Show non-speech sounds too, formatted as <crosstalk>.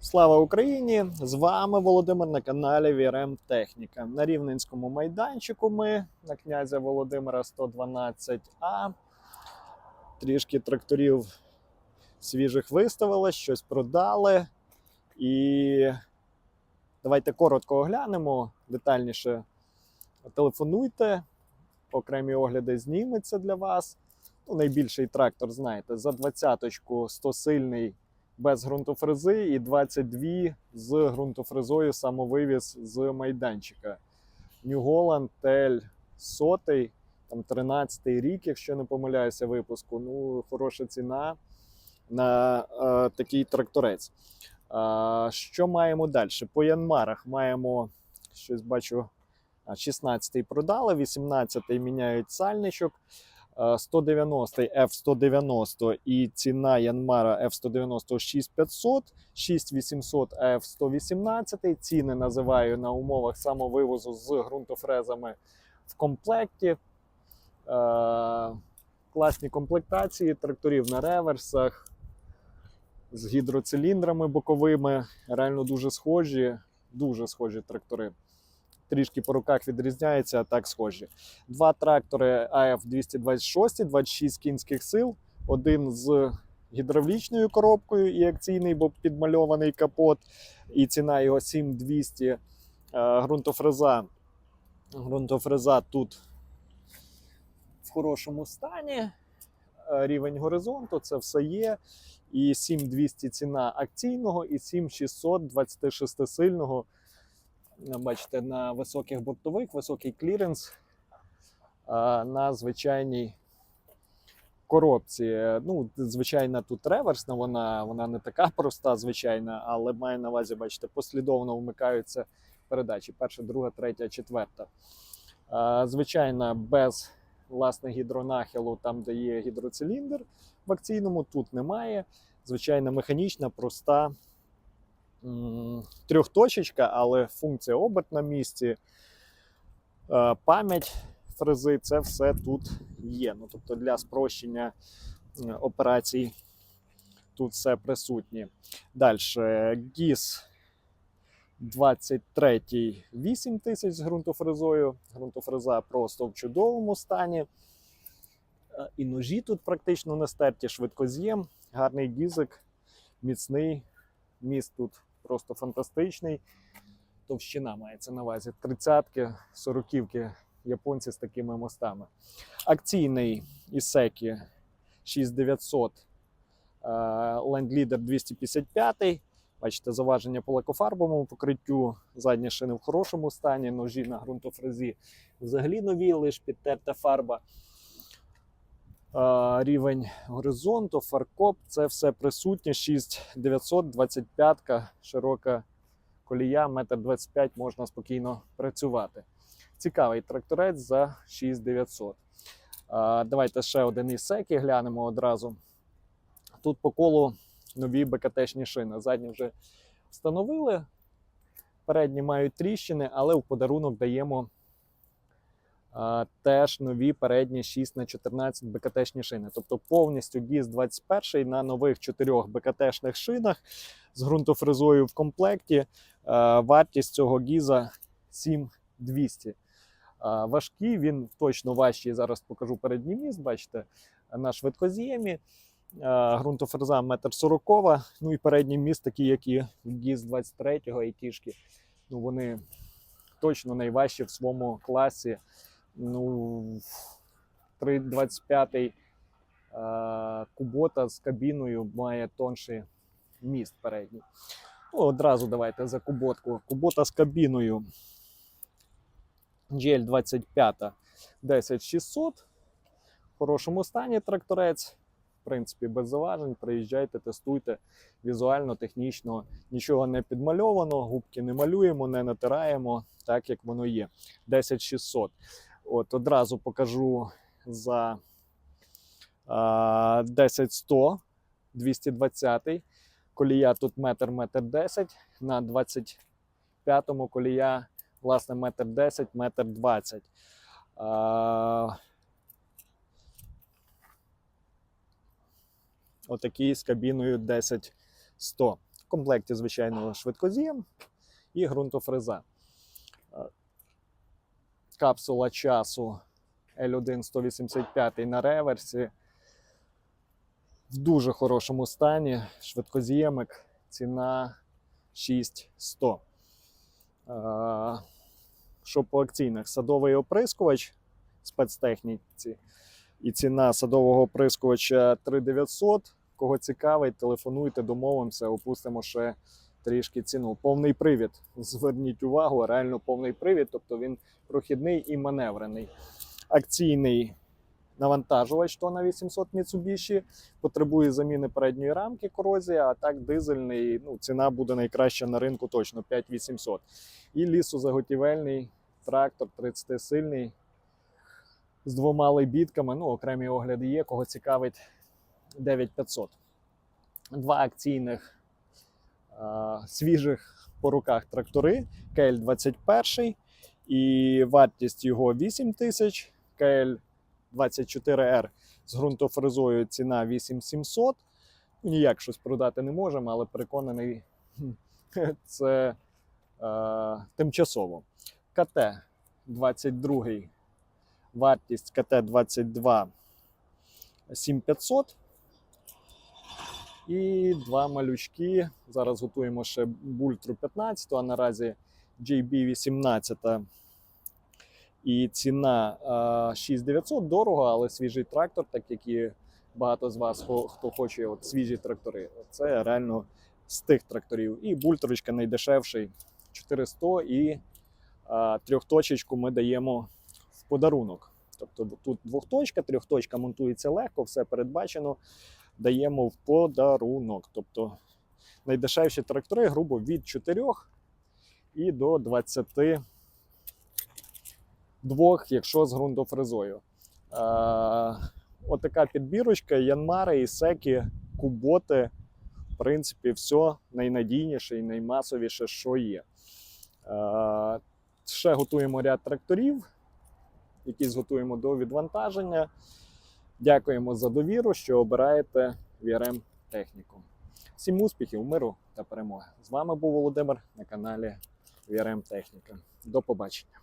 Слава Україні! З вами Володимир на каналі VRM Техніка. На рівненському майданчику ми на князя Володимира 112А. Трішки тракторів свіжих виставили, щось продали. І давайте коротко оглянемо, детальніше телефонуйте, окремі огляди зніметься для вас. Ну, найбільший трактор, знаєте, за двадцяточку 100 сильний без ґрунтофрези і 22 з ґрунтофрезою самовивіз з майданчика. New Holland Tel 100, там 13 рік, якщо не помиляюся, випуску. Ну, хороша ціна на е, такий тракторець. Е, що маємо далі? По Янмарах маємо щось бачу. 16-й продали, 18-й міняють сальничок. 190 F190 і ціна Янмара F190 6500, 6800 F118. Ціни називаю на умовах самовивозу з ґрунтофрезами в комплекті. Е, класні комплектації тракторів на реверсах з гідроциліндрами боковими. Реально дуже схожі, дуже схожі трактори трішки по руках відрізняється, а так схожі. Два трактори АФ 226, 26 кінських сил, один з гідравлічною коробкою і акційний, бо підмальований капот, і ціна його 7200 е, ґрунтофреза. Ґрунтофреза тут в хорошому стані. Е, Рівень горизонту, це все є. І 7200 ціна акційного, і 7600 26 сильного бачите, на високих бортових, високий кліренс на звичайній коробці. Ну, Звичайна тут реверсна, вона вона не така проста, звичайна, але має на увазі, бачите, послідовно вмикаються передачі: перша, друга, третя, четверта. А, Звичайна, без власне гідронахилу, там, де є гідроциліндр в акційному, тут немає. Звичайна механічна, проста трьохточечка, але функція оберт на місці, е, пам'ять фрези це все тут є. Ну, Тобто для спрощення операцій тут все присутнє. Далі GIS 23 8 тисяч з ґрунтофрезою. Ґрунтофреза просто в чудовому стані. Е, І ножі тут практично не стерті, швидкоз'єм, гарний дізик, міцний міст тут просто фантастичний. Товщина мається на увазі 30-ки, 40-ки японці з такими мостами. Акційний Ісекі 6900 Land Leader 255. Бачите, заваження по лакофарбовому покриттю, задні шини в хорошому стані, ножі на ґрунтофрезі взагалі нові, лише підтерта фарба. Рівень горизонту, фаркоп це все присутнє. 6925 широка колія, 1,25 м можна спокійно працювати. Цікавий тракторець за 6900. Давайте ще один із секі глянемо одразу. Тут по колу нові БКТшні шини. Задні вже встановили. Передні мають тріщини, але в подарунок даємо теж нові передні 6 на 14 БКТшні шини. Тобто повністю GIS 21 на нових 4 БКТшних шинах з ґрунтофрезою в комплекті. А, вартість цього гіза 7200. А, важкий, він точно важчий. Зараз покажу передній міст. Бачите, на швидкоз'ємі. Грунтофреза 1,40 м. Ну і передній міст, такий, як і ГІЗ 23-го і кішки. Ну, вони точно найважчі в своєму класі. Ну, 325-й Кубота з кабіною має тонший міст передній. Ну, одразу давайте за куботку. Кубота з кабіною GL 25 10600. В хорошому стані тракторець. В принципі, без заважень. Приїжджайте, тестуйте візуально, технічно, нічого не підмальовано, губки не малюємо, не натираємо, так як воно є. 10600. От одразу покажу за а, 10100 220 колія тут метр метр 10 на 25-му колія, власне, метр 10, метр 20. А, отакий з кабіною 10 100. комплекті, звичайно, швидкоз'єм і ґрунтофреза. Капсула часу L1 185 на реверсі. В дуже хорошому стані. Швидкоз'ємик, ціна 6100. Е, Що по акційних? Садовий оприскувач спецтехніці. І ціна садового оприскувача 3900. Кого цікавить, телефонуйте, домовимося, опустимо ще трішки ціну. Повний привід. Зверніть увагу, реально повний привід, тобто він прохідний і маневрений. Акційний навантажувач тона 800 Mitsubishi, потребує заміни передньої рамки корозія, а так дизельний, ну, ціна буде найкраща на ринку точно 5800. І лісозаготівельний трактор 30-сильний з двома лебідками. Ну, окремі огляди є, кого цікавить 9500. Два акційних свіжих по руках трактори КЛ-21 і вартість його 8 тисяч. КЛ-24R з ґрунтофрезою ціна 8700. Ну, Ніяк щось продати не можемо, але переконаний, <laughs> це е, тимчасово. КТ 22 вартість КТ 22 7500. І два малючки. Зараз готуємо ще бультру 15, а наразі JB 18. І ціна е, 6900 дорого, але свіжий трактор, так як і багато з вас, хто, хоче от свіжі трактори. Це реально з тих тракторів. І бультрочка найдешевший 400 і е, трьохточечку ми даємо в подарунок. Тобто тут двохточка, трьохточка монтується легко, все передбачено. Даємо в подарунок. Тобто найдешевші трактори, грубо від 4 і до 22, якщо з ґрунтофрезою. Е, отака підбірочка, Янмари, Ісекі, Куботи. В принципі, все найнадійніше і наймасовіше, що є. Е, ще готуємо ряд тракторів, які зготуємо до відвантаження. Дякуємо за довіру, що обираєте VRM техніку. Всім успіхів, миру та перемоги! З вами був Володимир на каналі VRM Техніка. До побачення.